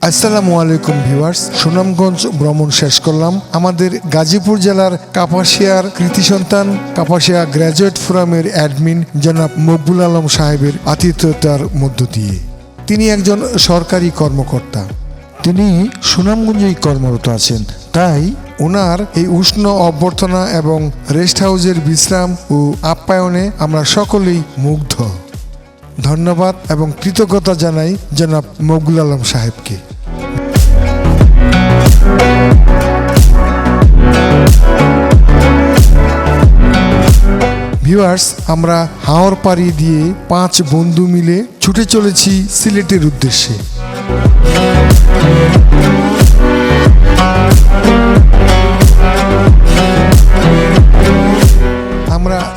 আসসালামু আলাইকুম ভিউয়ার্স, সুনামগঞ্জ ভ্রমণ শেষ করলাম। আমাদের গাজীপুর জেলার কাপাসিয়ার কৃতি সন্তান, কাপাসিয়া গ্র্যাজুয়েট ফোরামের অ্যাডমিন জনাব মকবুল আলম সাহেবের আতিথ্যতার মধ্য দিয়ে। তিনি একজন সরকারি কর্মকর্তা। তিনি সুনামগঞ্জেই কর্মরত আছেন। তাই ওনার এই উষ্ণ অভ্যর্থনা এবং রেস্ট হাউসের বিশ্রাম ও আপ্যায়নে আমরা সকলেই মুগ্ধ। ধন্যবাদ এবং কৃতজ্ঞতা জানাই জনাব মকবুল আলম সাহেবকে। ভিউয়ার্স, আমরা হাওর পাড়ি দিয়ে পাঁচ বন্ধু মিলে ছুটে চলেছি সিলেটের উদ্দেশ্যে।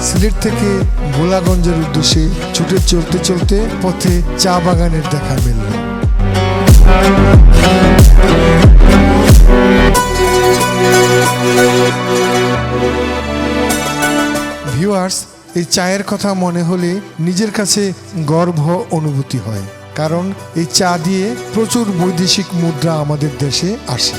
সিলেট থেকে ভোলাগঞ্জের উদ্দেশ্যে ছুটে চলতে চলতে পথে চা বাগানের দেখা মিলল। ভিউয়ার্স, এই চায়ের কথা মনে হলে নিজের কাছে গর্ব অনুভূতি হয়, কারণ এই চা দিয়ে প্রচুর বৈদেশিক মুদ্রা আমাদের দেশে আসে।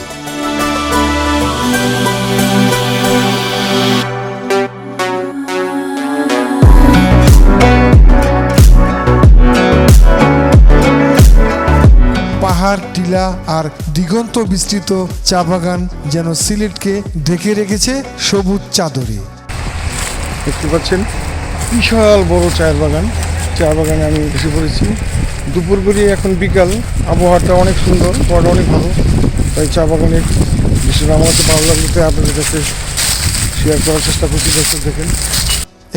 টিলা আর দিগন্ত বিস্তৃত চা বাগান যেন সিলেটকে ঢেকে রেখেছে সবুজ চাদরে। দেখতে পাচ্ছেন? বিশাল বড় চায়ের বাগান। চা বাগানে আমি এসে পড়েছি। দুপুর গড়িয়ে এখন বিকাল। আবহাওয়াটা অনেক সুন্দর পরটা অনেক ভালো। তাই চা বাগানে বিশেষ আমার কাছে ভালো লাগল তাই আপনাদের কাছে শেয়ার করার চেষ্টা করছি। দর্শক দেখেন।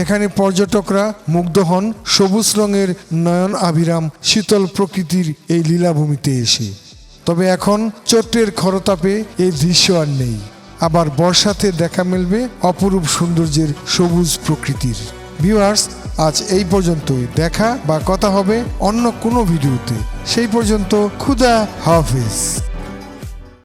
এখানে পর্যটকরা মুগ্ধ হন সবুজ রঙের নয়ন আবিরাম শীতল প্রকৃতির এই লীলাভূমিতে এসে। তবে এখন চোটের খরতাপে এই দৃশ্য আর নেই। আবার বর্ষাতে দেখা মিলবে অপরূপ সৌন্দর্যের সবুজ প্রকৃতির। ভিউয়ার্স, আজ এই পর্যন্তই। দেখা বা কথা হবে অন্য কোনো ভিডিওতে। সেই পর্যন্ত ক্ষুদা হাফিজ।